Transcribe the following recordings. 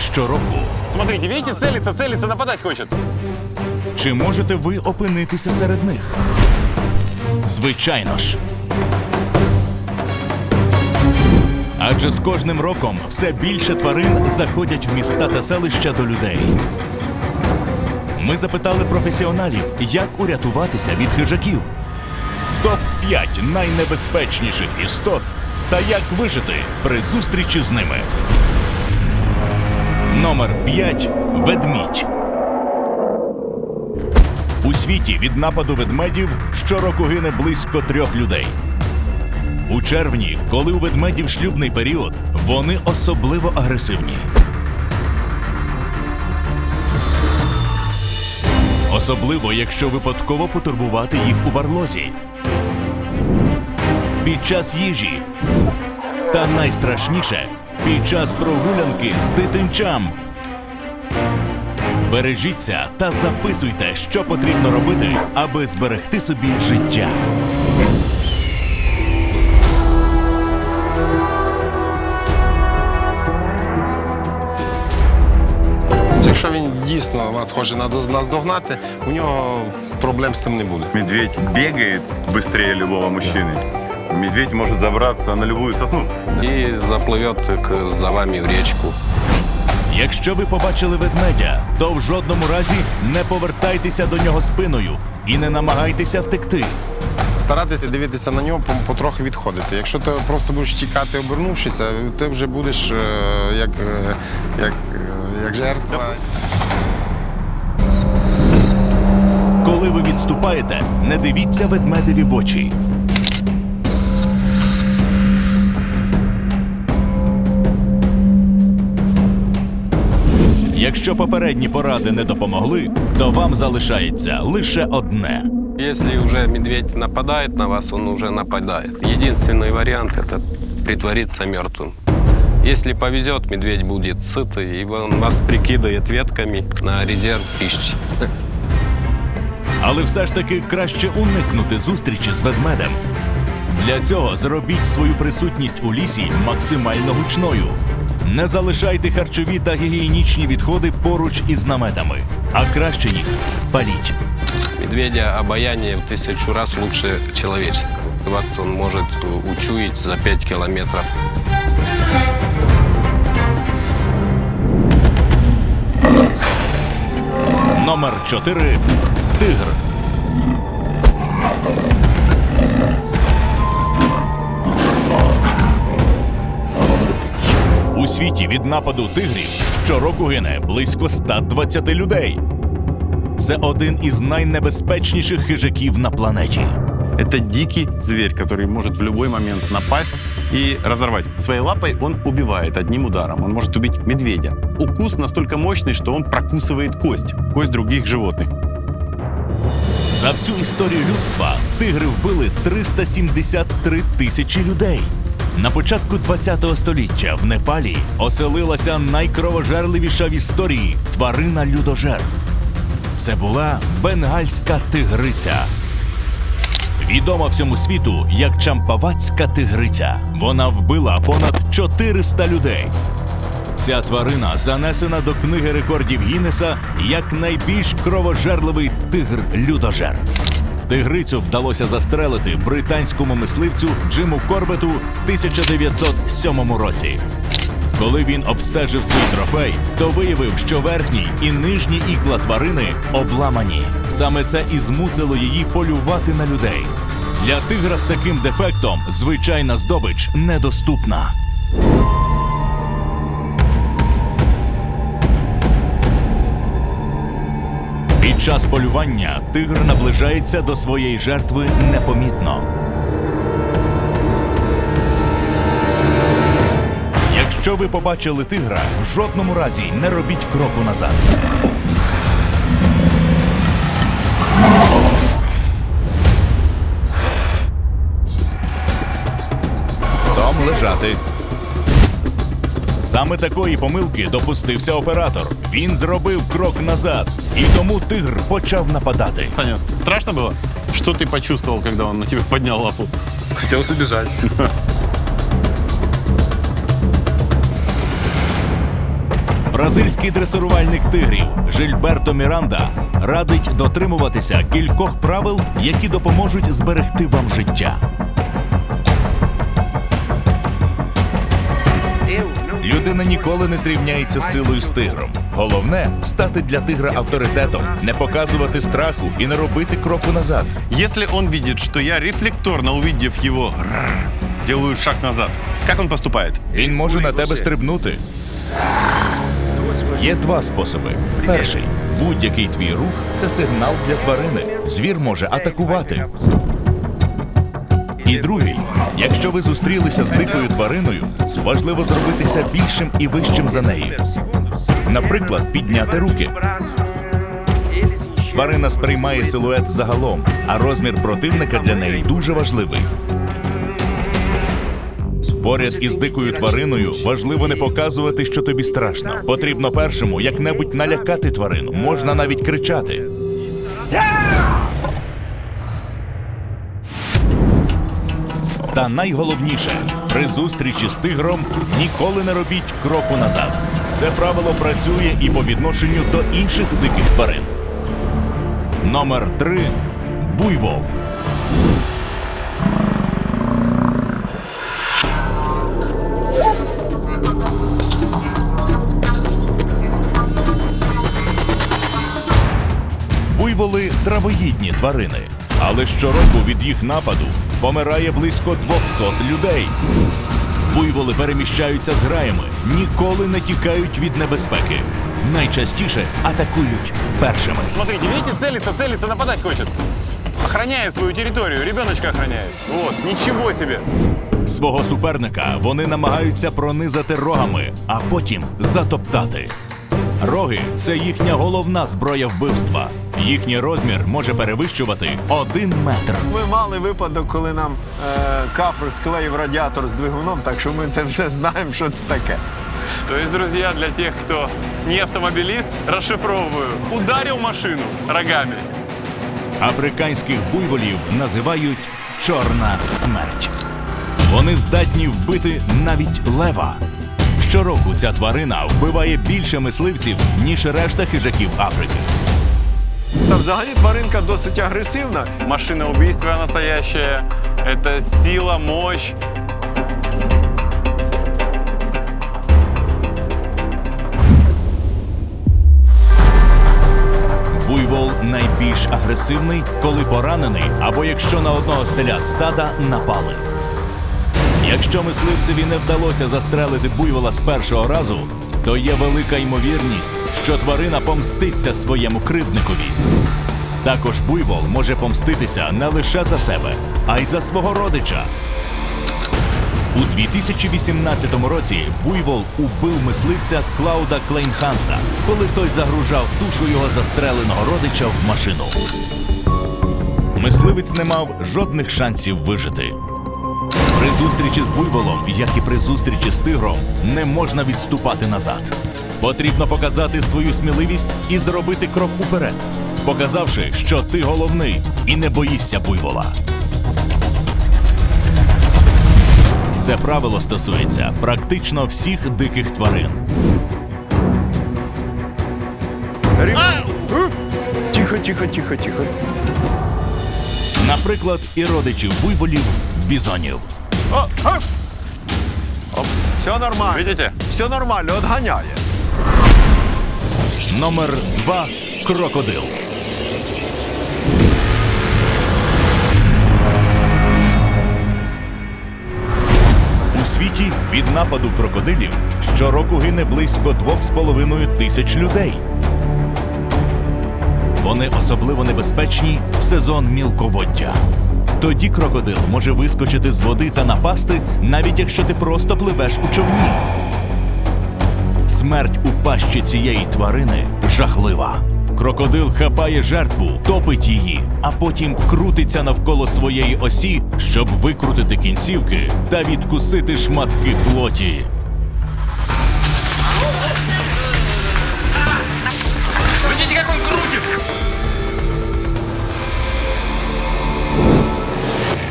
щороку. Смотрите, видите, целится, целится, нападать хочет. Чи можете ви опинитися серед них? Звичайно ж. Адже з кожним роком все більше тварин заходять в міста та селища до людей. Ми запитали професіоналів, як урятуватися від хижаків. Топ-5 найнебезпечніших істот та як вижити при зустрічі з ними. Номер 5 ведмідь. У світі від нападу ведмедів щороку гине близько трьох людей. У червні, коли у ведмедів шлюбний період, вони особливо агресивні. Особливо, якщо випадково потурбувати їх у барлозі. Під час їжі. Та найстрашніше під час прогулянки з дитинчам. Бережіться та записуйте, що потрібно робити, аби зберегти собі життя. Якщо він дійсно вас хоче наздогнати, у нього проблем з тим не буде. Медведь бегает быстрее любого мужчины. Медведь может забраться на любую сосну. и заплывет к- за вами в речку. Якщо ви побачили ведмедя, то в жодному разі не повертайтеся до нього спиною і не намагайтеся втекти. Старатися дивитися на нього, по- потрохи відходити. Якщо ти просто будеш тікати, обернувшися, ти вже будеш е, як, е, як, е, як жертва. Коли ви відступаєте, не дивіться ведмедеві в очі. Якщо попередні поради не допомогли, то вам залишається лише одне. Если уже медведь нападает на вас, он уже нападает. Единственный вариант это притвориться мертвым. Если повезет, медведь будет сытый, и он вас прикидывает ветками на резерв пищи. Але все ж таки краще уникнути зустрічі з ведмедем. Для цього зробіть свою присутність у лісі максимально гучною. Не залишайте харчові та гігієнічні відходи поруч із наметами, а краще їх спаліть. Медведя обаяние в тысячу раз лучше человеческого. Вас он может учуять за 5 километров. Номер 4 Тигр. світі від нападу тигрів щороку гине близько 120 людей. Це один із найнебезпечніших хижаків на планеті. Это дикий зверь, который может в любой момент напасть и разорвать. Своей лапой он убивает одним ударом. Он может убить медведя. Укус настолько мощный, что он прокусывает кость, кость других животных. За всю історію людства тигри вбили 373 тисячі людей. На початку ХХ століття в Непалі оселилася найкровожерливіша в історії тварина людожер. Це була бенгальська тигриця. Відома всьому світу як чампавацька тигриця. Вона вбила понад 400 людей. Ця тварина занесена до книги рекордів Гіннеса як найбільш кровожерливий тигр-людожер. Тигрицю вдалося застрелити британському мисливцю Джиму Корбету в 1907 році. Коли він обстежив свій трофей, то виявив, що верхній і нижній ікла тварини обламані. Саме це і змусило її полювати на людей. Для тигра з таким дефектом звичайна здобич недоступна. Під час полювання тигр наближається до своєї жертви непомітно. Якщо ви побачили тигра, в жодному разі не робіть кроку назад. Том лежати. Саме такої помилки допустився оператор. Він зробив крок назад, і тому тигр почав нападати. Саня, страшно было? Что ты почувствовал, когда он на тебя поднял лапу? Хотелось убежать. Бразильський дресирувальник тигрів Жильберто Міранда радить дотримуватися кількох правил, які допоможуть зберегти вам життя. Людина ніколи не зрівняється з силою з тигром. Головне стати для тигра авторитетом, не показувати страху і не робити кроку назад. Если он видит, что я рефлекторно, увидев его, рррр, делаю шаг назад, как он поступает? Він може на тебе стрибнути. Є два способи. Перший будь-який твій рух це сигнал для тварини. Звір може атакувати. І другий, якщо ви зустрілися з дикою твариною, важливо зробитися більшим і вищим за неї. Наприклад, підняти руки. Тварина сприймає силует загалом, а розмір противника для неї дуже важливий. Поряд із дикою твариною важливо не показувати, що тобі страшно. Потрібно першому як-небудь налякати тварину. Можна навіть кричати. Та найголовніше при зустрічі з тигром ніколи не робіть кроку назад. Це правило працює і по відношенню до інших диких тварин. Номер 3. Буйвол. Буйволи травоїдні тварини, але щороку від їх нападу помирає близько 200 людей. Буйволи переміщаються з граями, ніколи не тікають від небезпеки. Найчастіше атакують першими. Смотрите, видите, целится, целится, нападать хочет. Охраняет свою территорию, ребеночка охраняет. Вот, ничего себе. Свого суперника вони намагаються пронизати рогами, а потім затоптати. Роги це їхня головна зброя вбивства. Їхній розмір може перевищувати один метр. Ми мали випадок, коли нам е, кафр склеїв радіатор з двигуном, так що ми це вже знаємо, що це таке. То есть, друзья, для тех, кто не автомобилист, расшифровываю. Ударил машину рогами. Африканських буйволів називають чорна смерть. Вони здатні вбити навіть лева. Щороку ця тварина вбиває більше мисливців, ніж решта хижаків Африки. Та взагалі тваринка досить агресивна. Машина убийства настоящая. Это сила, мощь. Буйвол найбільш агресивний, коли поранений, або якщо на одного з телят стада напали. Якщо мисливцеві не вдалося застрелити буйвола з першого разу, то є велика ймовірність, що тварина помститься своєму кривдникові. Також буйвол може помститися не лише за себе, а й за свого родича. У 2018 році Буйвол убив мисливця Клауда Клейнханса, коли той загружав тушу його застреленого родича в машину. Мисливець не мав жодних шансів вижити. При зустрічі з буйволом, як і при зустрічі з тигром, не можна відступати назад. Потрібно показати свою сміливість і зробити крок уперед, показавши, що ти головний і не боїшся буйвола. Це правило стосується практично всіх диких тварин. Тихо, тихо, тихо, тихо. Наприклад, і родичів буйволів бізонів. О, оп! Оп. Все нормально. Видите? Все нормально, отганяє. Номер 2 крокодил. У світі від нападу крокодилів щороку гине близько 2,5 тисяч людей. Вони особливо небезпечні в сезон мілководдя. Тоді крокодил може вискочити з води та напасти, навіть якщо ти просто пливеш у човні. Смерть у пащі цієї тварини жахлива. Крокодил хапає жертву, топить її, а потім крутиться навколо своєї осі, щоб викрутити кінцівки та відкусити шматки плоті.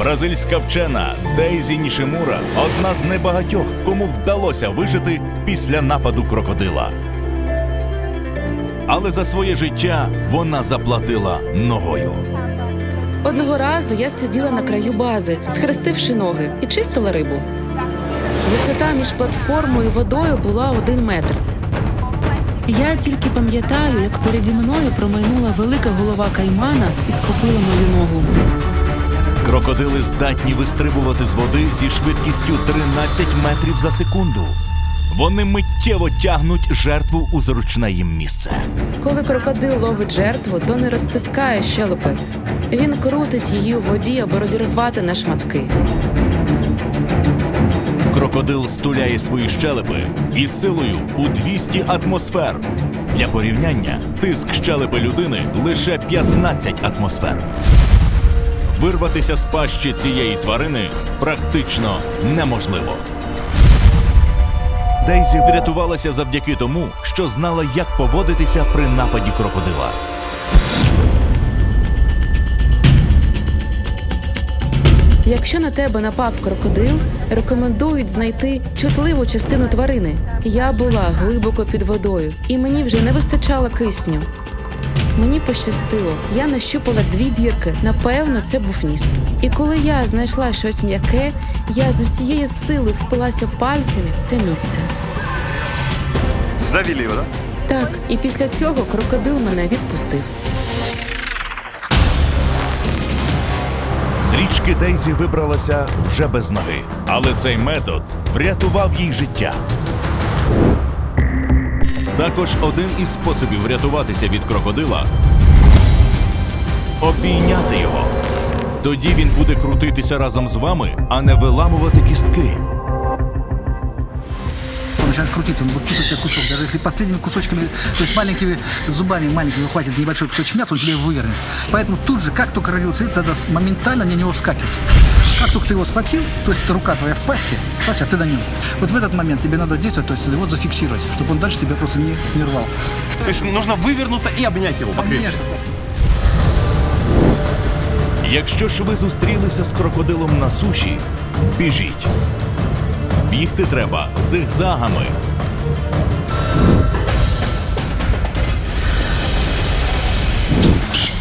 Бразильська вчена Дейзі Нішимура одна з небагатьох, кому вдалося вижити після нападу крокодила. але за своє життя вона заплатила ногою. Одного разу я сиділа на краю бази, схрестивши ноги, і чистила рибу. Висота між платформою і водою була один метр. Я тільки пам'ятаю, як переді мною промайнула велика голова каймана і схопила мою ногу. Крокодили здатні вистрибувати з води зі швидкістю 13 метрів за секунду. Вони миттєво тягнуть жертву у зручне їм місце. Коли крокодил ловить жертву, то не розтискає щелепи. Він крутить її у воді, аби розірвати на шматки. Крокодил стуляє свої щелепи із силою у 200 атмосфер. Для порівняння, тиск щелепи людини лише 15 атмосфер. Вирватися з пащі цієї тварини практично неможливо. Дейзі врятувалася завдяки тому, що знала, як поводитися при нападі крокодила. Якщо на тебе напав крокодил, рекомендують знайти чутливу частину тварини. Я була глибоко під водою, і мені вже не вистачало кисню. Мені пощастило, я нащупала дві дірки. Напевно, це був ніс. І коли я знайшла щось м'яке, я з усієї сили впилася пальцями в це місце. Его, да? Так, і після цього крокодил мене відпустив. З річки Дейзі вибралася вже без ноги, але цей метод врятував їй життя. Також один із способів врятуватися від крокодила обійняти його. Тоді він буде крутитися разом з вами, а не виламувати кістки. Он начинает крутить, он выкусывает тебе кусок. Даже если последними кусочками, то есть маленькими зубами, маленькими хватит небольшой кусочек мяса, он тебе его вывернет. Поэтому тут же, как только родился, тогда моментально на него вскакивать. Как только ты его схватил, то есть рука твоя в пасти, Сася, ты на нем. Вот в этот момент тебе надо действовать, то есть его зафиксировать, чтобы он дальше тебя просто не, не рвал. То есть нужно вывернуться и обнять его покрепче. Конечно. Якщо ж ви зустрілися з крокодилом на суші, біжіть. Бігти треба зигзагами.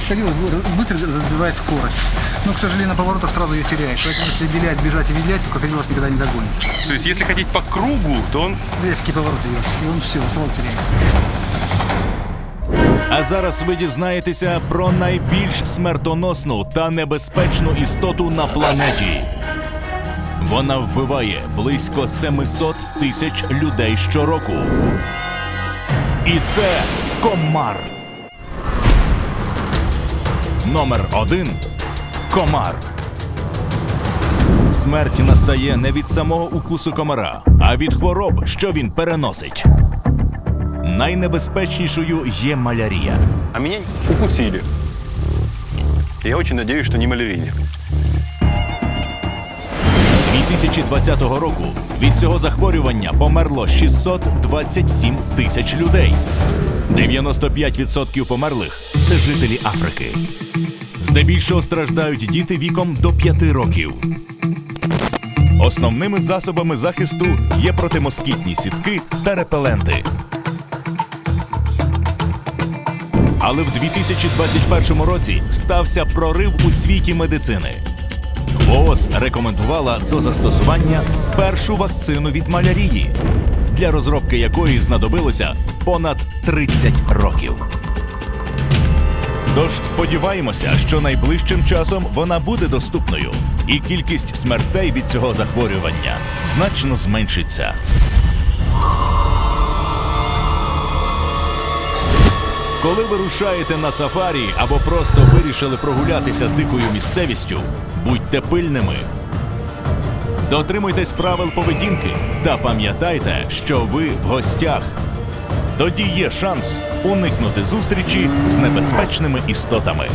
Крокодил быстро развивает скорость. Но, к сожалению, на поворотах сразу ее теряешь. Поэтому если вилять, бежать и вилять, то крокодил вас никогда не догонит. То есть если ходить по кругу, то он Резкий поворот идет, и он все, сразу теряет. А зараз ви дізнаєтеся про найбільш смертоносну та небезпечну істоту на планеті. Вона вбиває близько 700 тисяч людей щороку. І це комар. Номер один комар. Смерть настає не від самого укусу комара, а від хвороб, що він переносить. Найнебезпечнішою є малярія. А меня укусили. Я очень надеюсь, что не малярийник. 2020 року від цього захворювання померло 627 тисяч людей. 95% померлих це жителі Африки. Здебільшого страждають діти віком до 5 років. Основними засобами захисту є протимоскітні сітки та репеленти. Але в 2021 році стався прорив у світі медицини. ВООЗ рекомендувала до застосування першу вакцину від малярії, для розробки якої знадобилося понад 30 років. Тож сподіваємося, що найближчим часом вона буде доступною, і кількість смертей від цього захворювання значно зменшиться. Коли ви рушаєте на сафарі або просто вирішили прогулятися дикою місцевістю, будьте пильними. Дотримуйтесь правил поведінки та пам'ятайте, що ви в гостях. Тоді є шанс уникнути зустрічі з небезпечними істотами.